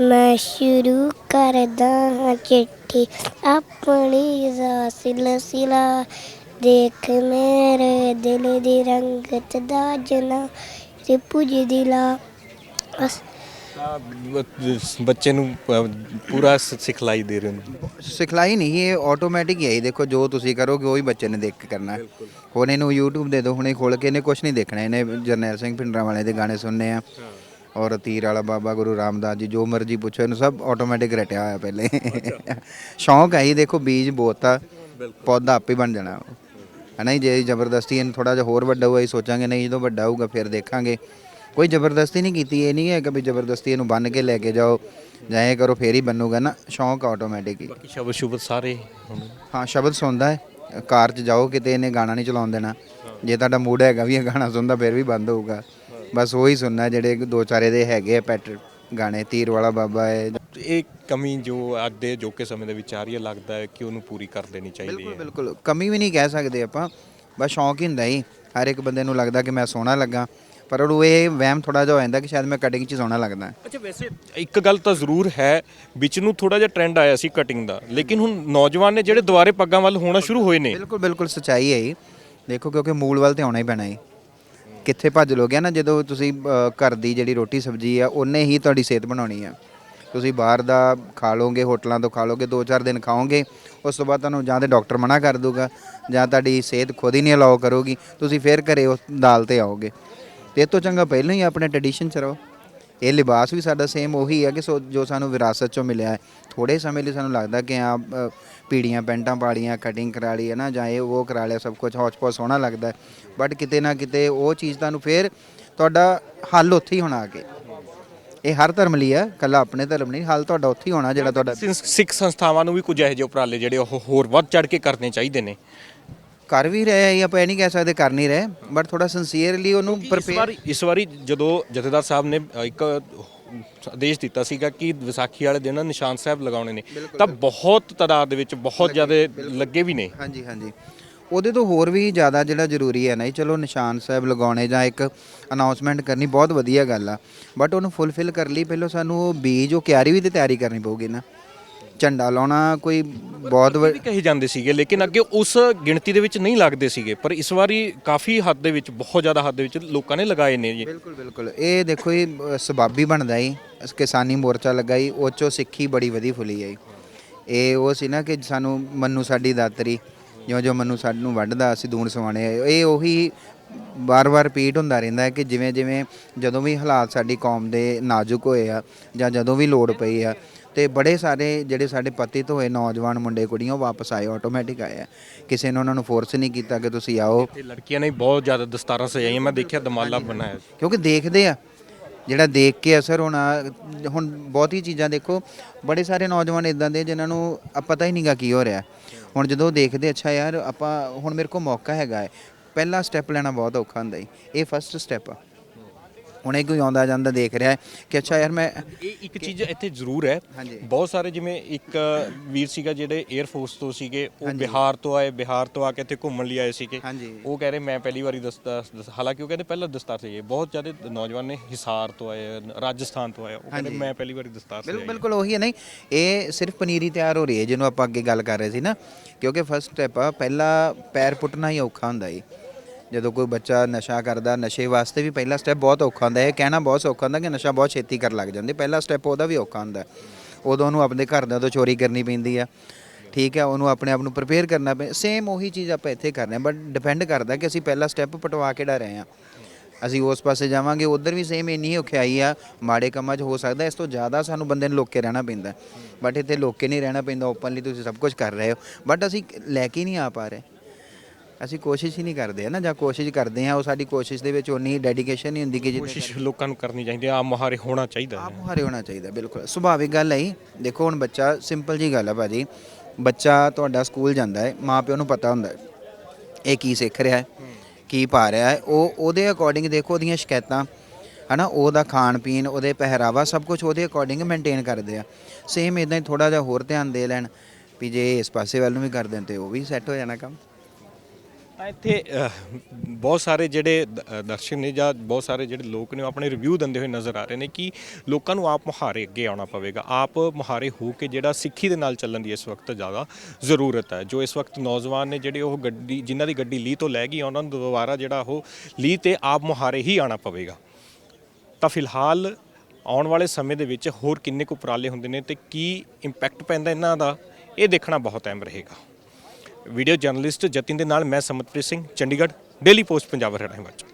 ਮੈਂ ਸ਼ੁਰੂ ਕਰਦਾ ਹਾਂ ਚਿੱਠੀ ਆਪਣੀ ਦਾ ਸਿਲਸਿਲਾ ਦੇਖ ਮੇਰੇ ਦਿਲ ਦੀ ਰੰਗਤ ਦਾ ਜਨਾ ਤੇ ਪੁੱਜ ਦਿਲਾ। ਬਸ ਬੱਚੇ ਨੂੰ ਪੂਰਾ ਸਿਖਲਾਈ ਦੇ ਰਹੇ ਨੇ। ਸਿਖਲਾਈ ਨਹੀਂ ਇਹ ਆਟੋਮੈਟਿਕ ਹੀ ਹੈ ਦੇਖੋ ਜੋ ਤੁਸੀਂ ਕਰੋਗੇ ਉਹੀ ਬੱਚੇ ਨੇ ਦੇਖ ਕੇ ਕਰਨਾ। ਹੁਣ ਇਹਨੂੰ YouTube ਦੇ ਦਿਓ ਹੁਣੇ ਖੋਲ ਕੇ ਇਹਨੇ ਕੁਝ ਨਹੀਂ ਦੇਖਣਾ। ਇਹਨੇ ਜਰਨੈਲ ਸਿੰਘ ਭਿੰਡਰਾਂ ਵਾਲੇ ਦੇ ਗਾਣੇ ਸੁਣਨੇ ਆ। ਔਰ ਤੀਰ ਵਾਲਾ ਬਾਬਾ ਗੁਰੂ ਰਾਮਦਾਸ ਜੀ ਜੋ ਮਰਜ਼ੀ ਪੁੱਛੋ ਇਹਨੂੰ ਸਭ ਆਟੋਮੈਟਿਕ ਰਟਿਆ ਹੋਇਆ ਪਹਿਲੇ। ਸ਼ੌਂਕ ਹੈ ਹੀ ਦੇਖੋ ਬੀਜ ਬੋਤਾ ਪੌਦਾ ਆਪੇ ਬਣ ਜਾਣਾ। ਹੈ ਨਾ ਜੇ ਜ਼ਬਰਦਸਤੀ ਇਹਨੂੰ ਥੋੜਾ ਜਿਹਾ ਹੋਰ ਵੱਡਾ ਹੋਇਆ ਹੀ ਸੋਚਾਂਗੇ ਨਹੀਂ ਜਦੋਂ ਵੱਡਾ ਹੋਊਗਾ ਫਿਰ ਦੇਖਾਂਗੇ। ਕੋਈ ਜ਼ਬਰਦਸਤੀ ਨਹੀਂ ਕੀਤੀ ਇਹ ਨਹੀਂ ਹੈ ਕਿ ਵੀ ਜ਼ਬਰਦਸਤੀ ਇਹਨੂੰ ਬੰਨ ਕੇ ਲੈ ਕੇ ਜਾਓ ਜਾਂ ਇਹ ਕਰੋ ਫੇਰ ਹੀ ਬਣੂਗਾ ਨਾ ਸ਼ੌਂਕ ਆਟੋਮੈਟਿਕ ਹੀ। ਬਾਕੀ ਸ਼ਬਦ ਸ਼ੁਬਦ ਸਾਰੇ ਹੁਣ। ਹਾਂ ਸ਼ਬਦ ਸੁਣਦਾ ਹੈ ਕਾਰ 'ਚ ਜਾਓ ਕਿਤੇ ਇਹਨੇ ਗਾਣਾ ਨਹੀਂ ਚਲਾਉਣ ਦੇਣਾ। ਜੇ ਤੁਹਾਡਾ ਮੂਡ ਹੈਗਾ ਵੀ ਇਹ ਗਾਣਾ ਸੁਣਦਾ ਫਿਰ ਵੀ ਬੰਦ ਹੋਊਗਾ। ਬਸ ਉਹੀ ਸੁਣਨਾ ਜਿਹੜੇ ਦੋ ਚਾਰੇ ਦੇ ਹੈਗੇ ਆ ਪੈਟ ਗਾਣੇ ਤੀਰ ਵਾਲਾ ਬਾਬਾ ਹੈ। ਇਹ ਕਮੀ ਜੋ ਅੱਜ ਦੇ ਜੋਕੇ ਸਮੇਂ ਦੇ ਵਿੱਚ ਆ ਰਹੀ ਹੈ ਲੱਗਦਾ ਹੈ ਕਿ ਉਹਨੂੰ ਪੂਰੀ ਕਰ ਦੇਣੀ ਚਾਹੀਦੀ ਬਿਲਕੁਲ ਹੈ। ਬਿਲਕੁਲ ਕਮੀ ਵੀ ਨਹੀਂ ਕਹਿ ਸਕਦੇ ਆਪਾਂ ਬਸ ਸ਼ੌਂਕ ਹੀ ਹੁੰਦਾ ਹੀ ਹਰ ਇੱਕ ਬੰਦੇ ਨੂੰ ਲੱਗਦਾ ਕਿ ਮੈਂ ਸੋਹਣਾ ਲੱਗਾ। ਪਰ ਉਹ ਇਹ ਵਹਿਮ ਥੋੜਾ ਜਿਹਾ ਹੋ ਜਾਂਦਾ ਕਿ ਸ਼ਾਇਦ ਮੈਂ ਕਟਿੰਗ 'ਚ ਸੋਹਣਾ ਲੱਗਦਾ। ਅੱਛਾ ਵੈਸੇ ਇੱਕ ਗੱਲ ਤਾਂ ਜ਼ਰੂਰ ਹੈ ਵਿੱਚ ਨੂੰ ਥੋੜਾ ਜਿਹਾ ਟ੍ਰੈਂਡ ਆਇਆ ਸੀ ਕਟਿੰਗ ਦਾ। ਲੇਕਿਨ ਹੁਣ ਨੌਜਵਾਨ ਨੇ ਜਿਹੜੇ ਦੁਬਾਰੇ ਪੱਗਾਂ ਵੱਲ ਹੋਣਾ ਸ਼ੁਰੂ ਹੋਏ ਨੇ। ਬਿਲਕੁਲ ਬਿਲਕੁਲ ਸੱਚਾਈ ਹੈ ਇਹ ਦੇਖੋ ਕਿਉਂਕਿ ਮੂਲ ਵੱਲ ਤੇ ਆਉਣਾ ਹੀ ਪੈਣਾ ਹੈ ਕਿੱਥੇ ਭੱਜ ਲੋਗੇ ਨਾ ਜਦੋਂ ਤੁਸੀਂ ਅ, ਘਰ ਦੀ ਜਿਹੜੀ ਰੋਟੀ ਸਬਜ਼ੀ ਆ ਉਹਨੇ ਹੀ ਤੁਹਾਡੀ ਸਿਹਤ ਬਣਾਉਣੀ ਆ। ਤੁਸੀਂ ਬਾਹਰ ਦਾ ਖਾ ਲੋਗੇ ਹੋਟਲਾਂ ਤੋਂ ਖਾ ਲੋਗੇ 2-4 ਦਿਨ ਖਾਓਗੇ ਉਸ ਤੋਂ ਬਾਅਦ ਤੁਹਾਨੂੰ ਜਾਂ ਤੇ ਡਾਕਟਰ ਮਨਾ ਕਰ ਦੂਗਾ ਜਾਂ ਤੁਹਾਡੀ ਸਿਹਤ ਖੁਦ ਹੀ ਨਹੀਂ ਅਲਾਉ ਕਰੂਗੀ। ਤੁਸੀਂ ਫੇਰ ਘਰੇ ਉਸ ਦਾਲ ਤੇ ਆਓਗੇ। ਤੇ ਇਹ ਤੋਂ ਚੰਗਾ ਪਹਿਲਾਂ ਹੀ ਆਪਣੇ ਟ੍ਰੈਡੀਸ਼ਨ ਚ ਰਹੋ। ਇਹ ਲਿਬਾਸ ਵੀ ਸਾਡਾ ਸੇਮ ਉਹੀ ਹੈ ਕਿ ਸੋ- ਜੋ ਸਾਨੂੰ ਵਿਰਾਸਤ ਚੋਂ ਮਿਲਿਆ ਹੈ। ਥੋੜੇ ਸਮੇਂ ਲਈ ਸਾਨੂੰ ਲੱਗਦਾ ਕਿ ਆ ਪੀੜੀਆਂ ਪੈਂਟਾਂ ਪਾੜੀਆਂ ਕਟਿੰਗ ਕਰਾ ਲਈ, ਹੈ ਨਾ? ਜਾਂ ਇਹ ਉਹ ਕਰਾ ਲਿਆ, ਸਭ ਕੁਝ ਹੌਚ ਪੌਚ ਸੋਹਣਾ ਲੱਗਦਾ ਬਟ ਕਿਤੇ ਨਾ ਕਿਤੇ ਉਹ ਚੀਜ਼ ਤੁਹਾਨੂੰ ਫੇਰ ਤੁਹਾਡਾ ਹੱਲ ਉੱਥੇ ਹੀ ਹੋਣਾ ਆ ਕੇ ਇਹ ਹਰ ਧਰਮ ਲਈ ਹੈ ਕੱਲਾ ਆਪਣੇ ਧਰਮ ਨਹੀਂ, ਹੱਲ ਤੁਹਾਡਾ ਉੱਥੇ ਹੀ ਹੋਣਾ ਜਿਹੜਾ ਤੁਹਾਡਾ ਸਿੱਖ ਸੰਸਥਾਵਾਂ ਨੂੰ ਵੀ ਕੁਝ ਇਹੋ ਜਿਹੇ ਉਪਰਾਲੇ ਜਿਹੜੇ ਉਹ ਹੋਰ ਵੱਧ ਚੜ ਕੇ ਕਰਨੇ ਚਾਹੀਦੇ ਨੇ। ਕਰ ਵੀ ਰਹੇ ਆ ਇਹ ਆਪਾਂ ਇਹ ਨਹੀਂ ਕਹਿ ਸਕਦੇ ਕਰ ਨਹੀਂ ਰਹੇ ਬਟ ਥੋੜਾ ਸਿੰਸੀਅਰਲੀ ਉਹਨੂੰ ਇਸ prepare- ਵਾਰੀ ਇਸ ਵਾਰੀ ਜਦੋਂ ਜਥੇਦਾਰ ਸਾਹਿਬ ਨੇ ਅ, ਇੱਕ ਆਦੇਸ਼ ਦਿੱਤਾ ਸੀਗਾ ਕਿ ਵਿਸਾਖੀ ਵਾਲੇ ਦਿਨ ਨਿਸ਼ਾਨ ਸਾਹਿਬ ਲਗਾਉਣੇ ਨੇ ਤਾਂ ਬਹੁਤ ਤਾਦਾਦ ਦੇ ਵਿੱਚ ਬਹੁਤ ਜ਼ਿਆਦਾ ਲੱਗੇ ਵੀ ਨੇ। ਹਾਂਜੀ ਹਾਂਜੀ। ਉਹਦੇ ਤੋਂ ਹੋਰ ਵੀ ਜ਼ਿਆਦਾ ਜਿਹੜਾ ਜ਼ਰੂਰੀ ਹੈ ਨਾ ਜੀ ਚਲੋ ਨਿਸ਼ਾਨ ਸਾਹਿਬ ਲਗਾਉਣੇ ਜਾਂ ਇੱਕ ਅਨਾਉਂਸਮੈਂਟ ਕਰਨੀ ਬਹੁਤ ਵਧੀਆ ਗੱਲ ਆ ਬਟ ਉਹਨੂੰ ਫੁੱਲਫਿਲ ਕਰਨ ਲਈ ਪਹਿਲਾਂ ਸਾਨੂੰ ਉਹ ਬੀਜ ਉਹ ਕਿਆਰੀ ਵੀ ਤੇ ਤਿਆਰੀ ਕਰਨੀ ਪਊਗੀ ਨਾ। ਝੰਡਾ ਲਾਉਣਾ ਕੋਈ ਬਹੁਤ ਵ- ਵੀ ਕਹੇ ਜਾਂਦੇ ਸੀਗੇ ਲੇਕਿਨ ਅੱਗੇ ਉਸ ਗਿਣਤੀ ਦੇ ਵਿੱਚ ਨਹੀਂ ਲੱਗਦੇ ਸੀਗੇ ਪਰ ਇਸ ਵਾਰੀ ਕਾਫੀ ਹੱਦ ਦੇ ਵਿੱਚ ਬਹੁਤ ਜ਼ਿਆਦਾ ਹੱਦ ਦੇ ਵਿੱਚ ਲੋਕਾਂ ਨੇ ਲਗਾਏ ਨੇ ਜੀ। ਬਿਲਕੁਲ ਬਿਲਕੁਲ। ਇਹ ਦੇਖੋ ਇਹ ਅ, ਸਬਾਬੀ ਬਣਦਾ ਜੀ। ਅਸ- ਕਿਸਾਨੀ ਮੋਰਚਾ ਲੱਗਾ ਜੀ ਉਹ 'ਚੋਂ ਸਿੱਖੀ ਬੜੀ ਵਧੀ ਫੁੱਲੀ ਹੈ ਜੀ। ਇਹ ਉਹ ਸੀ ਨਾ ਕਿ ਸਾਨੂੰ ਮੰਨੂ ਸਾਡੀ ਦਾਤਰੀ ਜਿਉਂ ਜਿਉਂ ਮੰਨੂ ਸਾਨੂੰ ਵੱਢਦਾ ਅਸੀਂ ਦੂਣ ਸਵਾਣੇ ਇਹ ਉਹੀ ਵਾਰ-ਵਾਰ ਰਿਪੀਟ ਹੁੰਦਾ ਰਹਿੰਦਾ ਹੈ ਕਿ ਜਿਵੇਂ ਜਿਵੇਂ ਜਦੋਂ ਵੀ ਹਾਲਾਤ ਸਾਡੀ ਕੌਮ ਦੇ ਨਾਜ਼ੁਕ ਹੋਏ ਆ ਜਾਂ ਜਦੋਂ ਵੀ ਲੋੜ ਪਈ ਆ ਤੇ ਬੜੇ ਸਾਰੇ ਜਿਹੜੇ ਸਾਡੇ ਪਤਿਤ ਹੋਏ ਨੌਜਵਾਨ ਮੁੰਡੇ ਕੁੜੀਆਂ ਉਹ ਵਾਪਸ ਆਏ ਆਟੋਮੈਟਿਕ ਆਏ ਆ। ਕਿਸੇ ਨੇ ਉਹਨਾਂ ਨੂੰ ਫੋਰਸ ਨਹੀਂ ਕੀਤਾ ਕਿ ਤੁਸੀਂ ਆਓ। ਤੇ ਲੜਕੀਆਂ ਨੇ ਬਹੁਤ ਜ਼ਿਆਦਾ ਦਸਤਾਰਾਂ ਸਜਾਈਆਂ ਮੈਂ ਦੇਖਿਆ ਦਮਾਲਾ ਬਣਾਇਆ ਕਿਉਂਕਿ ਦੇਖਦੇ ਆ ਜਿਹੜਾ ਦੇਖ ਕੇ ਅਸਰ ਹੋਣਾ ਹੁਣ ਬਹੁਤੀ ਚੀਜ਼ਾਂ ਦੇਖੋ ਬੜੇ ਸਾਰੇ ਨੌਜਵਾਨ ਇਦਾਂ ਦੇ ਜਿਨ੍ਹਾਂ ਨੂੰ ਪਤਾ ਹੀ ਨਹੀਂਗਾ ਕੀ ਹੋ ਰਿਹਾ। ਹੁਣ ਜਦੋਂ ਦੇਖਦੇ ਅੱਛਾ ਯਾਰ ਆਪਾਂ ਹੁਣ ਮੇਰੇ ਕੋਲ ਮੌਕਾ ਹੈਗਾ ਹੈ। ਪਹਿਲਾ ਸਟੈਪ ਲੈਣਾ ਬਹੁਤ ਔਖਾ ਹੁੰਦਾ ਜੀ ਇਹ ਫਸਟ ਸਟੈਪ ਆ। ਹੁਣ ਕੋਈ ਆਉਂਦਾ ਜਾਂਦਾ ਦੇਖ ਰਿਹਾ ਹੈ ਕਿ ਅੱਛਾ ਯਾਰ ਮੈਂ ਇਹ ਇੱਕ ਚੀਜ਼ ਇੱਥੇ ਜ਼ਰੂਰ ਹੈ। ਹਾਂਜੀ। ਬਹੁਤ ਸਾਰੇ ਜਿਵੇਂ ਇੱਕ ਵੀਰ ਸੀਗਾ ਜਿਹੜੇ 에ਅਰ ਫੋਰਸ ਤੋਂ ਸੀਗੇ ਉਹ ਬਿਹਾਰ ਤੋਂ ਆਏ ਬਿਹਾਰ ਤੋਂ ਆ ਕੇ ਇੱਥੇ ਘੁੰਮਣ ਲਈ ਆਏ ਸੀਗੇ। ਹਾਂਜੀ। ਉਹ ਕਹਿ ਰਹੇ ਮੈਂ ਪਹਿਲੀ ਵਾਰੀ ਦਸਤਾਰ ਦਸ- ਹਾਲਾਂਕਿ ਉਹ ਕਹਿੰਦੇ ਪਹਿਲਾਂ ਦਸਤਾਰ ਸੀ ਬਹੁਤ ਜ਼ਿਆਦਾ ਨੌਜਵਾਨ ਨੇ ਹਿਸਾਰ ਤੋਂ ਆਏ ਰਾਜਸਥਾਨ ਤੋਂ ਆਏ। ਉਹ ਕਹਿੰਦੇ। ਮੈਂ ਪਹਿਲੀ ਵਾਰੀ ਦਸਤਾਰ ਬਿਲਕੁਲ ਸਜਾਈ ਬਿਲਕੁਲ ਉਹੀ ਹੈ ਨਹੀਂ ਇਹ ਸਿਰਫ ਪਨੀਰੀ ਤਿਆਰ ਹੋ ਰਹੀ ਹੈ ਜਿਹਨੂੰ ਆਪਾਂ ਅੱਗੇ ਗੱਲ ਕਰ ਰਹੇ ਸੀ ਨਾ। ਕਿਉਂਕਿ ਫਸਟ ਸਟੈਪ ਆ ਪਹਿਲਾ ਪੈਰ ਪੁੱਟਣਾ ਹੀ ਔਖਾ ਹੁੰਦਾ ਜੀ। ਜਦੋਂ ਕੋਈ ਬੱਚਾ ਨਸ਼ਾ ਕਰਦਾ, ਨਸ਼ੇ ਵਾਸਤੇ ਵੀ ਪਹਿਲਾ ਸਟੈਪ ਬਹੁਤ ਔਖਾ ਹੁੰਦਾ। ਹੈ ਇਹ ਕਹਿਣਾ ਬਹੁਤ ਸੌਖਾ ਹੁੰਦਾ ਕਿ ਨਸ਼ਾ ਬਹੁਤ ਛੇਤੀ ਕਰਨ ਲੱਗ ਜਾਂਦੇ। ਪਹਿਲਾ ਸਟੈਪ ਉਹਦਾ ਵੀ ਔਖਾ ਹੁੰਦਾ। ਉਦੋਂ ਉਹਨੂੰ ਆਪਣੇ ਘਰਦਿਆਂ ਤੋਂ ਚੋਰੀ ਕਰਨੀ ਪੈਂਦੀ ਆ। ਠੀਕ ਹੈ ਉਹਨੂੰ ਆਪਣੇ ਆਪ ਨੂੰ ਪ੍ਰਪੇਅਰ ਕਰਨਾ ਪੈ ਸੇਮ ਉਹੀ ਚੀਜ਼ ਆਪਾਂ ਇੱਥੇ ਕਰ ਰਹੇ ਹਾਂ। ਬਟ ਡਿਪੈਂਡ ਕਰਦਾ ਕਿ ਅਸੀਂ ਪਹਿਲਾ ਸਟੈਪ ਪਟਵਾ ਕਿਹੜਾ ਰਹੇ ਹਾਂ। ਅਸੀਂ ਉਸ ਪਾਸੇ ਜਾਵਾਂਗੇ, ਉਧਰ ਵੀ ਸੇਮ ਇੰਨੀ ਹੀ ਔਖਿਆਈ ਆ। ਮਾੜੇ ਕੰਮਾਂ 'ਚ ਹੋ ਸਕਦਾ ਇਸ ਤੋਂ ਜ਼ਿਆਦਾ ਸਾਨੂੰ ਬੰਦੇ ਨੂੰ ਲੋਕ ਰਹਿਣਾ ਪੈਂਦਾ। ਬਟ ਇੱਥੇ ਲੋਕ ਨਹੀਂ ਰਹਿਣਾ ਪੈਂਦਾ। ਓਪਨਲੀ ਤੁਸੀਂ ਸਭ ਕੁਝ ਕਰ ਰਹੇ ਹੋ। ਬਟ ਅਸੀਂ ਲੈ ਕੇ ਨਹੀਂ ਆ ਪਾ ਰਹੇ। ਅਸੀਂ ਕੋਸ਼ਿਸ਼ ਹੀ ਨਹੀਂ ਕਰਦੇ ਨਾ ਜਾਂ ਕੋਸ਼ਿਸ਼ ਕਰਦੇ ਹਾਂ ਉਹ ਸਾਡੀ ਕੋਸ਼ਿਸ਼ ਦੇ ਵਿੱਚ ਉਨੀ ਡੈਡੀਕੇਸ਼ਨ ਨਹੀਂ ਹੁੰਦੀ ਕਿ ਜਿੱਦਾਂ ਕੋਸ਼ਿਸ਼ ਲੋਕਾਂ ਨੂੰ ਕਰਨੀ ਚਾਹੀਦੀ ਆਪ ਮੁਹਾਰੇ ਹੋਣਾ ਚਾਹੀਦਾ ਹੈ। ਆਪ ਮੁਹਾਰੇ ਹੋਣਾ ਚਾਹੀਦਾ ਬਿਲਕੁਲ। ਸੁਭਾਵਿਕ ਗੱਲ ਹੈ ਜੀ। ਦੇਖੋ ਹੁਣ ਬੱਚਾ ਸਿੰਪਲ ਜੀ ਗੱਲ ਹੈ ਭਾਜੀ। ਬੱਚਾ ਤੁਹਾਡਾ ਸਕੂਲ ਜਾਂਦਾ ਹੈ ਮਾਪਿਓ ਨੂੰ ਪਤਾ ਹੁੰਦਾ ਹੈ ਇਹ ਕੀ ਸਿੱਖ ਰਿਹਾ ਹੈ ਕੀ ਪਾ ਰਿਹਾ ਹੈ। ਉਹ ਉਹਦੇ ਅਕੋਰਡਿੰਗ ਦੇਖੋ ਉਹਦੀਆਂ ਸ਼ਿਕਾਇਤਾਂ ਹਨਾ ਉਹਦਾ ਖਾਣ ਪੀਣ ਉਹਦੇ ਪਹਿਰਾਵਾ ਸਭ ਕੁਝ ਉਹਦੇ ਅਕੋਰਡਿੰਗ ਮੇਨਟੇਨ ਕਰਦੇ ਆ। ਸੇਮ ਇਦਾਂ ਹੀ ਥੋੜਾ ਜਿਹਾ ਹੋਰ ਧਿਆਨ ਦੇ ਲੈਣ ਵੀ ਜੇ ਇਸ ਪਾਸੇ ਵੱਲ ਨੂੰ ਵੀ ਕਰ ਦੇਣ ਤੇ ਉਹ ਵੀ ਸੈੱਟ ਹੋ ਜਾਣਾ ਕੰਮ। ਤਾਂ ਇੱਥੇ ਅਹ, ਬਹੁਤ ਸਾਰੇ ਜਿਹੜੇ ਦ- ਅਹ, ਦਰਸ਼ਕ ਨੇ ਜਾਂ ਬਹੁਤ ਸਾਰੇ ਜਿਹੜੇ ਲੋਕ ਨੇ ਉਹ ਆਪਣੇ ਰਿਵਿਊ ਦਿੰਦੇ ਹੋਏ ਨਜ਼ਰ ਆ ਰਹੇ ਨੇ ਕਿ ਲੋਕਾਂ ਨੂੰ ਆਪ ਮੁਹਾਰੇ ਅੱਗੇ ਆਉਣਾ ਪਵੇਗਾ। ਆਪ ਮੁਹਾਰੇ ਹੋ ਕੇ ਜਿਹੜਾ ਸਿੱਖੀ ਦੇ ਨਾਲ ਚੱਲਣ ਦੀ ਇਸ ਵਕਤ ਜ਼ਿਆਦਾ ਜ਼ਰੂਰਤ ਹੈ। ਜੋ ਇਸ ਵਕਤ ਨੌਜਵਾਨ ਨੇ ਜਿਹੜੇ ਉਹ ਗੱਡੀ ਜਿਨ੍ਹਾਂ ਦੀ ਗੱਡੀ ਲੀ ਤੋਂ ਲੈ ਗਈ ਉਹਨਾਂ ਨੂੰ ਦੁਬਾਰਾ ਜਿਹੜਾ ਉਹ ਲੀ ਤੇ ਆਪ ਮੁਹਾਰੇ ਹੀ ਆਉਣਾ ਪਵੇਗਾ। ਤਾਂ ਫਿਲਹਾਲ ਆਉਣ ਵਾਲੇ ਸਮੇਂ ਦੇ ਵਿੱਚ ਹੋਰ ਕਿੰਨੇ ਕੁ ਉਪਰਾਲੇ ਹੁੰਦੇ ਨੇ ਤੇ ਕੀ ਇੰਪੈਕਟ ਪੈਂਦਾ ਇਹਨਾਂ ਦਾ ਇਹ ਦੇਖਣਾ ਬਹੁਤ ਅਹਿਮ ਰਹੇਗਾ। ਵੀਡੀਓ ਜਰਨਲਿਸਟ ਜਤਿਨ ਦੇ ਨਾਲ ਮੈਂ ਸਮਤਪ੍ਰੀਤ ਸਿੰਘ ਚੰਡੀਗੜ੍ਹ ਡੇਲੀ ਪੋਸਟ ਪੰਜਾਬ ਹਰਿਆਣਾ ਹਿਮਾਚਲ।